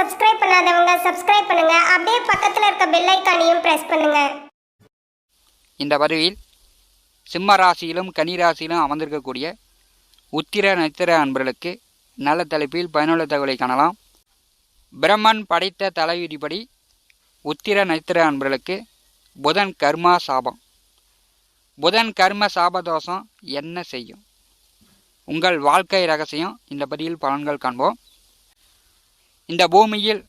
Subscribe பண்ணாதவங்க subscribe பண்ணுங்க. அப்படியே பக்கத்தில் இருக்க பெல் ஐக்கானையும் பிரஸ் பண்ணுங்க. இந்த பதிவில் சிம்ம ராசியிலும் கனி ராசியிலும் அமர்ந்திருக்கக்கூடிய உத்திர நட்சத்திர அன்பர்களுக்கு நல்ல தலைப்பில் பயனுள்ள தகவலை காணலாம். பிரம்மன் படைத்த தலைவிதிப்படி உத்திர நட்சத்திர அன்பர்களுக்கு புதன் கர்மா சாபம். புதன் கர்ம சாபதோஷம் என்ன செய்யும்? உங்கள் வாழ்க்கை ரகசியம் இந்த பதிவில் பலன்கள் காண்போம். இந்த பூமியில்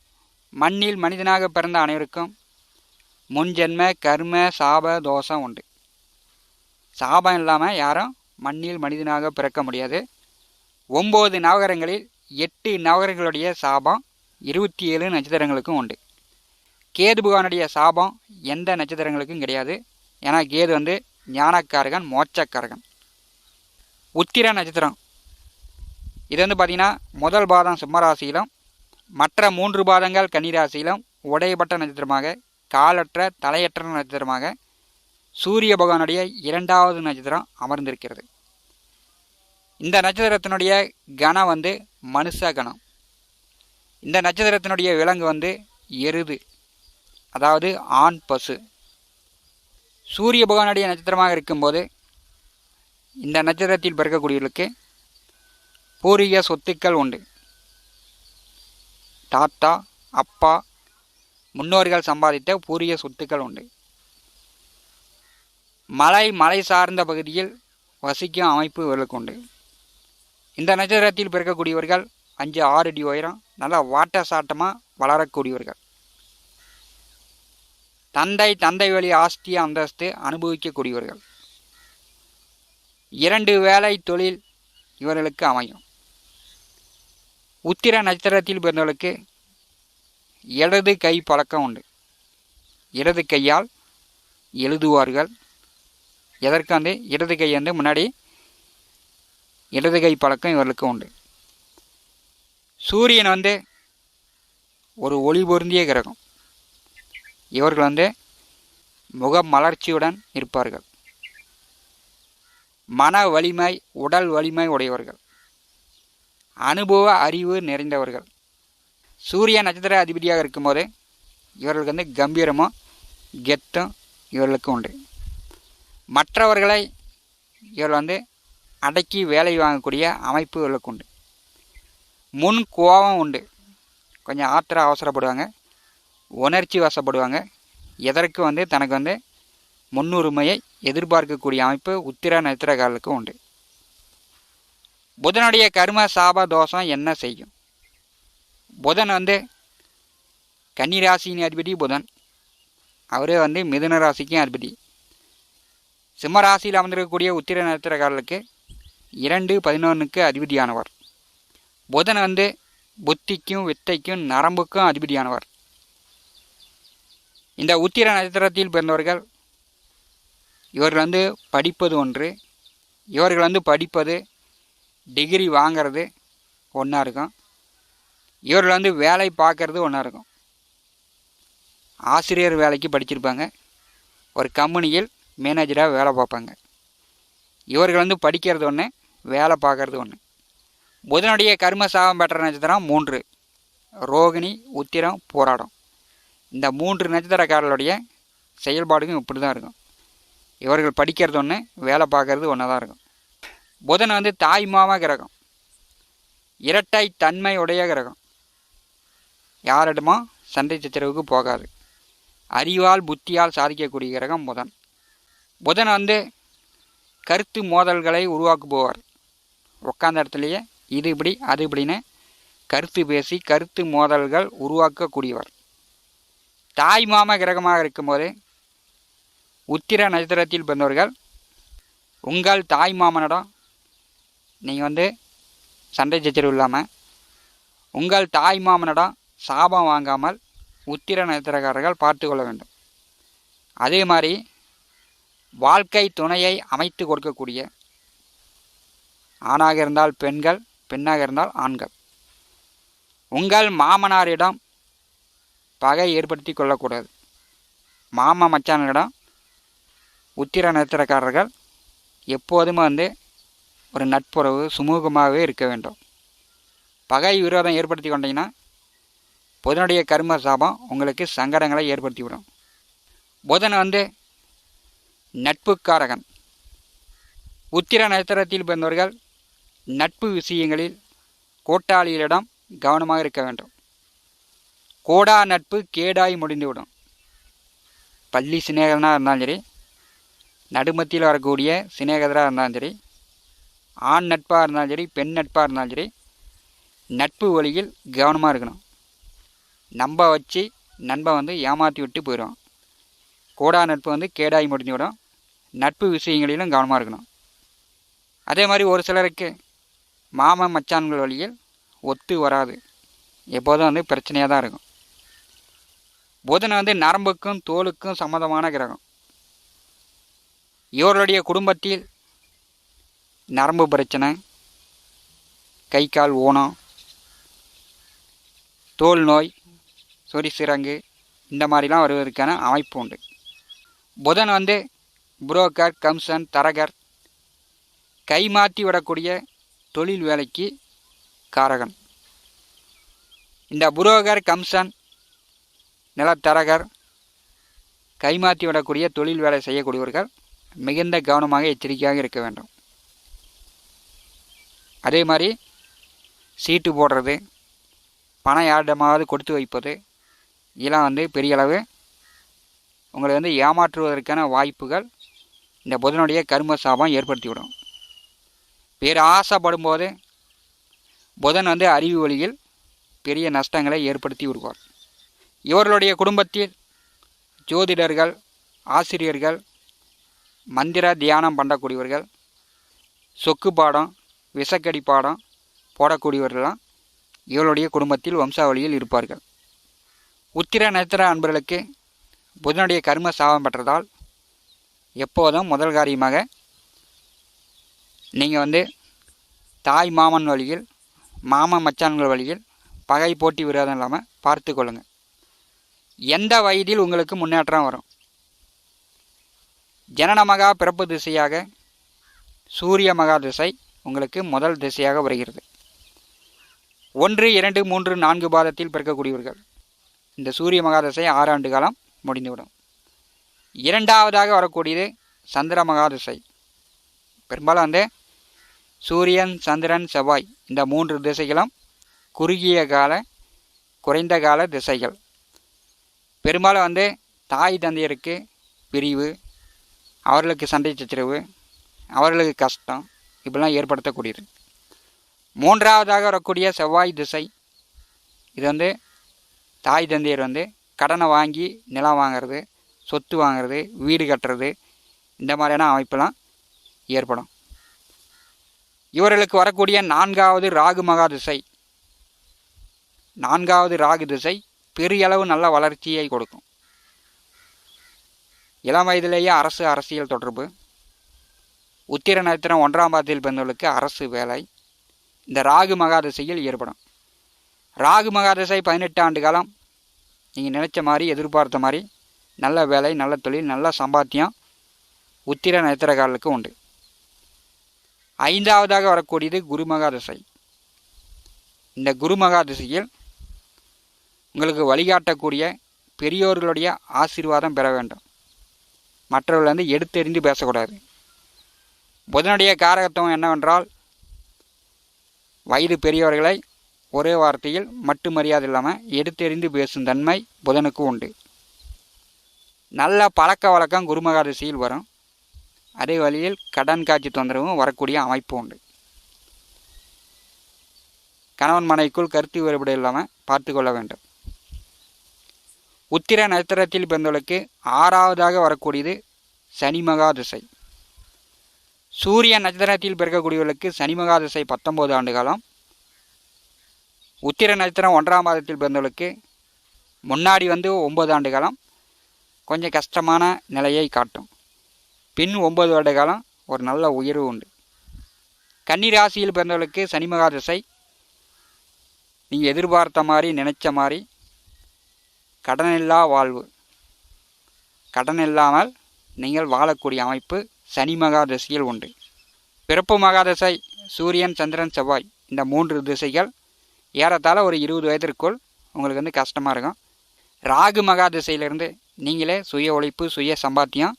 மண்ணில் மனிதனாக பிறந்த அனைவருக்கும் முன்ஜென்ம கர்ம சாப தோஷம் உண்டு. சாபம் இல்லாமல் யாரும் மண்ணில் மனிதனாக பிறக்க முடியாது. ஒம்பது நவகரங்களில் எட்டு நவகரங்களுடைய சாபம் இருபத்தி ஏழு நட்சத்திரங்களுக்கும் உண்டு. கேது பகவானுடைய சாபம் எந்த நட்சத்திரங்களுக்கும் கிடையாது. ஏன்னா கேது வந்து ஞானக்காரகன் மோட்சக்காரகன். உத்திர நட்சத்திரம். இது வந்து பார்த்திங்கன்னா முதல் பாதம் சிம்மராசியிலும் மற்ற மூன்று பாதங்கள் கன்னிராசியிலும் உடையப்பட்ட நட்சத்திரமாக காலற்ற தலையற்ற நட்சத்திரமாக சூரிய பகவானுடைய இரண்டாவது நட்சத்திரம் அமர்ந்திருக்கிறது. இந்த நட்சத்திரத்தினுடைய கணம் வந்து மனுஷ கணம். இந்த நட்சத்திரத்தினுடைய விலங்கு வந்து எருது அதாவது ஆண் பசு. சூரிய பகவானுடைய நட்சத்திரமாக இருக்கும்போது இந்த நட்சத்திரத்தில் பிறக்கக்கூடியவர்களுக்கு பூர்வீக சொத்துக்கள் உண்டு. தாத்தா அப்பா முன்னோர்கள் சம்பாதித்த பூரிய சொத்துக்கள் உண்டு. மலை மலை சார்ந்த பகுதியில் வசிக்கும் அமைப்பு இவர்களுக்கு உண்டு. இந்த நட்சத்திரத்தில் பிறக்கக்கூடியவர்கள் அஞ்சு ஆறு அடி உயரம் நல்லா வாட்ட சாட்டமாக வளரக்கூடியவர்கள். தந்தை தந்தை வழி ஆஸ்தி அந்தஸ்து அனுபவிக்கக்கூடியவர்கள். இரண்டு வேலை தொழில் இவர்களுக்கு அமையும். உத்திர நட்சத்திரத்தில் பிறந்தவர்களுக்கு இடது கை பழக்கம் உண்டு இடது கையால் எழுதுவார்கள் எதற்கு வந்து இடது கை வந்து முன்னாடி இடது கை பழக்கம் இவர்களுக்கு உண்டு சூரியன் வந்து ஒரு ஒளி பொருந்திய கிரகம் இவர்கள் வந்து முக மலர்ச்சியுடன் இருப்பார்கள் மன வலிமை உடல் வலிமை உடையவர்கள் அனுபவ அறிவு நிறைந்தவர்கள். சூரிய நட்சத்திர அதிபதியாக இருக்கும்போது இவர்களுக்கு வந்து கம்பீரமும் கெத்தும் இவர்களுக்கு உண்டு. மற்றவர்களை இவர்கள் வந்து அடக்கி வேலை வாங்கக்கூடிய அமைப்பு இவர்களுக்கு உண்டு. முன் கோபம் உண்டு. கொஞ்சம் ஆத்திர அவசரப்படுவாங்க உணர்ச்சி வசப்படுவாங்க. எதற்கு வந்து தனக்கு வந்து முன்னுரிமையை எதிர்பார்க்கக்கூடிய அமைப்பு உத்திர நட்சத்திரக்காரர்களுக்கு உண்டு. புதனுடைய கர்ம சாப தோஷம் என்ன செய்யும்? புதன் வந்து கன்னிராசியின் அதிபதி புதன். அவரே வந்து மிதுன ராசிக்கும் அதிபதி. சிம்ம ராசியில் அமர்ந்திருக்கக்கூடிய உத்திர நட்சத்திரக்காரர்களுக்கு இரண்டு பதினொன்றுக்கு அதிபதியானவர். புதன் வந்து புத்திக்கும் வித்தைக்கும் நரம்புக்கும் அதிபதியானவர். இந்த உத்திர நட்சத்திரத்தில் பிறந்தவர்கள் இவர்கள் வந்து படிப்பது ஒன்று. இவர்கள் வந்து படிப்பது டிகிரி வாங்கிறது ஒன்றா இருக்கும். இவர்கள் வந்து வேலை பார்க்குறது ஒன்றா இருக்கும். ஆசிரியர் வேலைக்கு படிச்சிருப்பாங்க. ஒரு கம்பெனியில் மேனேஜராக வேலை பார்ப்பாங்க. இவர்கள் வந்து படிக்கிறது ஒன்று வேலை பார்க்குறது ஒன்று புதனுடைய கர்ம சாபம் பெற்ற நட்சத்திரம் மூன்று. ரோகிணி உத்திரம் போராடம். இந்த மூன்று நட்சத்திரக்காரர்களுடைய செயல்பாடுகளும் இப்படி தான் இருக்கும். இவர்கள் படிக்கிறது ஒன்று வேலை பார்க்குறது ஒன்று தான் இருக்கும். புதன் வந்து தாய் மாமா கிரகம். இரட்டை தன்மை உடைய கிரகம். யாரிடமோ சண்டை சச்சரவுக்கு போகாது. அறிவால் புத்தியால் சாதிக்கக்கூடிய கிரகம் புதன். புதன் வந்து கருத்து மோதல்களை உருவாக்குபவர். உட்காந்த இடத்துலையே இது இப்படி அது இப்படின்னு கருத்து பேசி கருத்து மோதல்கள் உருவாக்கக்கூடியவர். தாய் மாம கிரகமாக இருக்கும்போது உத்திர நட்சத்திரத்தில் பிறந்தவர்கள் உங்கள் தாய் மாமனிடம் நீங்கள் வந்து சண்டை சச்சரவு இல்லாமல் உங்கள் தாய் மாமனிடம் சாபம் வாங்காமல் உத்திர நட்சத்திரக்காரர்கள் பார்த்து கொள்ள வேண்டும். அதே மாதிரி வாழ்க்கை துணையை அமைத்து கொடுக்கக்கூடிய ஆணாக இருந்தால் பெண்கள் பெண்ணாக இருந்தால் ஆண்கள். உங்கள் மாமனாரிடம் பகை ஏற்படுத்தி கொள்ளக்கூடாது. மாமா மச்சானிடம் உத்திர நட்சத்திரக்காரர்கள் எப்போதுமே வந்து ஒரு நட்புறவு சுமூகமாகவே இருக்க வேண்டும். பகை விரோதம் ஏற்படுத்தி கொண்டீங்கன்னா புதனுடைய கர்ம சாபம் உங்களுக்கு சங்கடங்களை ஏற்படுத்தி விடும் புதன் வந்து நட்புக்காரகன். உத்திர நட்சத்திரத்தில் பிறந்தவர்கள் நட்பு விஷயங்களில் கூட்டாளிகளிடம் கவனமாக இருக்க வேண்டும். கோடா நட்பு கேடாய் முடிந்துவிடும். பள்ளி சிநேகனாக இருந்தாலும் சரி நடுமத்தியில் வரக்கூடிய சிநேகதராக இருந்தாலும் சரி ஆண் நட்பாக இருந்தாலும் சரி பெண் நட்பாக இருந்தாலும் சரி நட்பு வழியில் கவனமாக இருக்கணும். நம்ப வச்சு நண்பன் வந்து ஏமாற்றி விட்டு போயிடும் கோடா நட்பு வந்து கேடாகி முடிஞ்சு விடும். நட்பு விஷயங்களிலும் கவனமாக இருக்கணும். அதே மாதிரி ஒரு சிலருக்கு மாமன் மச்சான்கள் வழியில் ஒத்து வராது. எப்போதும் வந்து பிரச்சனையாக தான் இருக்கும். புதன் வந்து நரம்புக்கும் தோலுக்கும் சம்மந்தமான கிரகம். இவர்களுடைய குடும்பத்தில் நரம்பு பிரச்சனை கை கால் ஊனம் தோல் நோய் சொறி சிறங்கு இந்த மாதிரிலாம் வருவதற்கான அமைப்பு உண்டு. புதன் வந்து புரோக்கர் கம்சன் தரகர் கை மாற்றி விடக்கூடிய தொழில் வேலைக்கு காரகன். இந்த புரோகர் கம்சன் நிலத்தரகர் கைமாற்றி விடக்கூடிய தொழில் வேலை செய்யக்கூடியவர்கள் மிகுந்த கவனமாக எச்சரிக்கையாக இருக்க வேண்டும். அதே மாதிரி சீட்டு போடுறது பணம் யாரிடமாவது கொடுத்து வைப்பது இதெல்லாம் வந்து பெரிய அளவு உங்களை வந்து ஏமாற்றுவதற்கான வாய்ப்புகள் இந்த புதனுடைய கர்ம சாபம் ஏற்படுத்திவிடும். பேர் ஆசைப்படும் போது புதன் வந்து அறிவு வழியில் பெரிய நஷ்டங்களை ஏற்படுத்தி விடுவார். இவர்களுடைய குடும்பத்தில் ஜோதிடர்கள் ஆசிரியர்கள் மந்திர தியானம் பண்ணக்கூடியவர்கள் சொக்கு பாடம் விசக்கடி பாடம் போடக்கூடியவர்கள்லாம் இவளுடைய குடும்பத்தில் வம்சாவளியில் இருப்பார்கள். உத்திர நட்சத்திர அன்பர்களுக்கு புதனுடைய கர்ம சாபம் பெற்றதால் எப்போதும் முதல் காரியமாக நீங்கள் வந்து தாய் மாமன் வழியில் மாமன் மச்சான்கள் வழியில் பகை போட்டி விரோதம் இல்லாமல் பார்த்து கொள்ளுங்கள் எந்த வயதில் உங்களுக்கு முன்னேற்றம் வரும்? ஜனன மகா பிறப்பு திசையாக சூரிய மகா திசை உங்களுக்கு முதல் திசையாக வருகிறது. ஒன்று இரண்டு மூன்று நான்கு பாதத்தில் பிறக்கக்கூடியவர்கள். இந்த சூரிய மகாதசை ஆறு ஆண்டு காலம் முடிந்துவிடும். இரண்டாவதாக வரக்கூடியது சந்திர மகாதசை. பெரும்பாலும் வந்து சூரியன் சந்திரன் செவ்வாய் இந்த மூன்று திசைகளும் குறுகிய கால குறைந்த கால திசைகள். பெரும்பாலும் வந்து தாய் தந்தையருக்கு பிரிவு அவர்களுக்கு சண்டை சச்சரவு அவர்களுக்கு கஷ்டம் இப்படிலாம் ஏற்படுத்தக்கூடியது. மூன்றாவதாக வரக்கூடிய செவ்வாய் திசை. இது வந்து தாய் தந்தையர் வந்து கடனை வாங்கி நிலம் வாங்கிறது சொத்து வாங்கிறது வீடு கட்டுறது இந்த மாதிரியான அமைப்பெல்லாம் ஏற்படும். இவர்களுக்கு வரக்கூடிய நான்காவது ராகு மகா திசை. நான்காவது ராகு திசை பெரிய அளவு நல்ல வளர்ச்சியை கொடுக்கும். இளம் வயதிலேயே அரசு அரசியல் தொடர்பு. உத்திர நட்சத்திரம் ஒன்றாம் பாதத்தில் பிறந்தவர்களுக்கு அரசு வேலை. இந்த ராகு மகாதசையில் ஏற்படும். ராகு மகாதசை பதினெட்டு ஆண்டு காலம். நீங்கள் நினச்ச மாதிரி எதிர்பார்த்த மாதிரி நல்ல வேலை நல்ல தொழில் நல்ல சம்பாத்தியம் உத்திர நட்சத்திரக்காரர்களுக்கு உண்டு. ஐந்தாவதாக வரக்கூடியது குரு மகாதசை. இந்த குரு மகாதசையில் உங்களுக்கு வழிகாட்டக்கூடிய பெரியோர்களுடைய ஆசீர்வாதம் பெற வேண்டும். மற்றவர்கள் வந்து எடுத்தெறிந்து பேசக்கூடாது. புதனுடைய காரகத்துவம் என்னவென்றால் வயது பெரியவர்களை ஒரே வார்த்தையில் மட்டு மரியாதை இல்லாமல் எடுத்தெறிந்து பேசும் தன்மை புதனுக்கு உண்டு. நல்ல பழக்க வழக்கம் குருமகாதிசையில் வரும். அதே வழியில் கடன் காட்சி தொந்தரவும் வரக்கூடிய அமைப்பு உண்டு. கணவன் மனைக்குள் கருத்து வேறுபாடு இல்லாமல் பார்த்து கொள்ள வேண்டும். உத்திர நட்சத்திரத்தில் பிறந்தவர்களுக்கு ஆறாவதாக வரக்கூடியது சனி மகாதிசை. சூரிய நட்சத்திரத்தில் பிறக்கக்கூடியவர்களுக்கு சனி திசை பத்தொம்போது ஆண்டு காலம். உத்திர நட்சத்திரம் ஒன்றாம் மாதத்தில் பிறந்தவர்களுக்கு முன்னாடி வந்து ஒம்பது ஆண்டு காலம். கொஞ்சம் கஷ்டமான நிலையை காட்டும். பின் ஒம்பது வருட காலம் ஒரு நல்ல உயர்வு உண்டு. கன்னி ராசியில் பிறந்தவர்களுக்கு சனி மகாதிசை. நீங்கள் எதிர்பார்த்த மாதிரி நினைச்ச மாதிரி கடனில்லா வாழ்வு. கடன் இல்லாமல் நீங்கள் வாழக்கூடிய அமைப்பு சனி மகாதசையில் உண்டு. பிறப்பு மகாதசை சூரியன் சந்திரன் செவ்வாய் இந்த மூன்று திசைகள் ஏறத்தாழ ஒரு இருபது வயதிற்குள் உங்களுக்கு வந்து கஷ்டமாக இருக்கும். ராகு மகா திசையிலிருந்து நீங்களே சுய உழைப்பு சுய சம்பாத்தியம்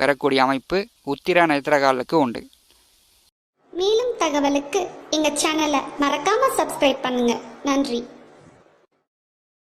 பெறக்கூடிய அமைப்பு உத்திர நட்சத்திரகாலுக்கு உண்டு. மேலும் தகவலுக்கு எங்கள் சேனலை மறக்காமல் சப்ஸ்கிரைப் பண்ணுங்கள் நன்றி.